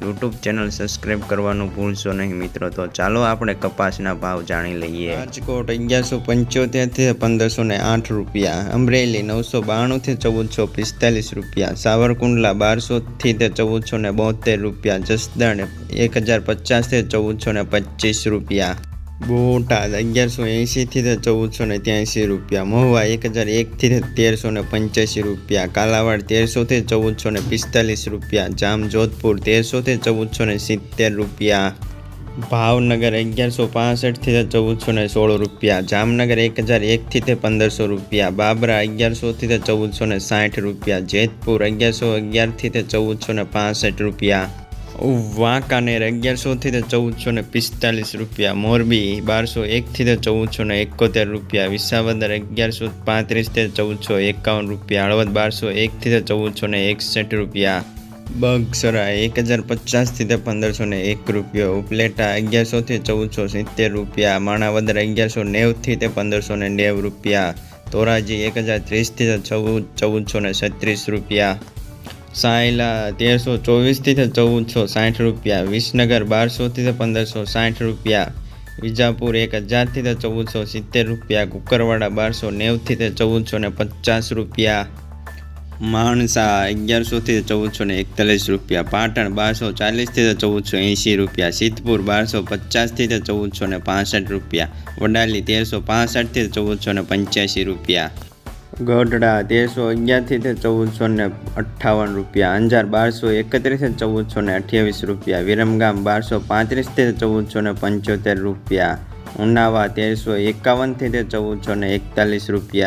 YouTube channel subscribe કરવાનું ભૂલશો નહીં મિત્રો. તો ચાલો આપણે કપાસના ભાવ જાણી લઈએ. રાજકોટ અગિયારસો પંચોતેરથી પંદરસો ને આઠ રૂપિયા. અમરેલી નવસો બાણુંથી ચૌદસો પિસ્તાલીસ રૂપિયા. સાવરકુંડલા બારસોથી તે ચૌદસો ને બોતેર રૂપિયા. જસદણ એક હજાર પચાસથી ચૌદસો ને પચીસ રૂપિયા. બોટાદ અગિયારસો એંશીથી તે ચૌદસો ને ત્યાંસી રૂપિયા. મહુવા એક હજાર એકથી તે તેરસો ને પંચ્યાસી રૂપિયા. કાલાવાડ તેરસોથી ચૌદસો ને પિસ્તાલીસ રૂપિયા. જામ જોધપુર તેરસોથી ચૌદસો ને સિત્તેર રૂપિયા. ભાવનગર અગિયારસો પાસઠથી તે ચૌદસો ને સોળ રૂપિયા. જામનગર એક હજાર એકથી તે પંદરસો રૂપિયા. બાબરા અગિયારસોથી તે ચૌદસો ને સાઠ રૂપિયા. જેતપુર અગિયારસો અગિયારથી તે ચૌદસો ને પાસઠ રૂપિયા. વાંકાનેર અગિયારસોથી તે ચૌદસો ને પિસ્તાલીસ રૂપિયા. મોરબી બારસો એકથી તે ચૌદસો ને એકોતેર રૂપિયા. વિસાવદર અગિયારસો પાંત્રીસથી ચૌદસો એકાવન રૂપિયા. હળવદ બારસો એકથી તે ચૌદસો ને એકસઠ રૂપિયા. બગસરા એક હજાર પચાસથી તે પંદરસો ને એક રૂપિયો. ઉપલેટા અગિયારસોથી ચૌદસો સિત્તેર રૂપિયા. માણાવદર અગિયારસો નેવથી તે પંદરસો ને નેવ રૂપિયા. ધોરાજી એક હજાર ત્રીસથી તો ચૌદ ચૌદસો ને છત્રીસ રૂપિયા. સાયલા તેરસો ચોવીસથી તે ચૌદસો સાઠ રૂપિયા, વિસનગર બારસોથી તે પંદરસો સાઠ રૂપિયા, વિજાપુર એક હજારથી તે ચૌદસો સિત્તેર રૂપિયા, કુકરવાડા બારસો નેવથી તે ચૌદસો ને પચાસ રૂપિયા, માણસા અગિયારસોથી ચૌદસો ને એકતાલીસ રૂપિયા, પાટણ બારસો ચાલીસથી તો ચૌદસો એંશી રૂપિયા, સિદ્ધપુર બારસો પચાસથી તો ચૌદસો ને પાસઠ રૂપિયા, વડાલી તેરસો પાસઠથી ચૌદસો ને પંચ્યાસી રૂપિયા. ગઢડા, તેરસો અગિયારથી તે ચૌદસો ને અઠ્ઠાવન રૂપિયા, અંજાર બારસો એકત્રીસ ચૌદસો ને અઠ્યાવીસ રૂપિયા, વિરમગામ બારસો પાંત્રીસથી ચૌદસો ને પંચોતેર રૂપિયા, ઉનાવા તેરસો એકાવનથી તે ચૌદસો ને એકતાલીસ રૂપિયા.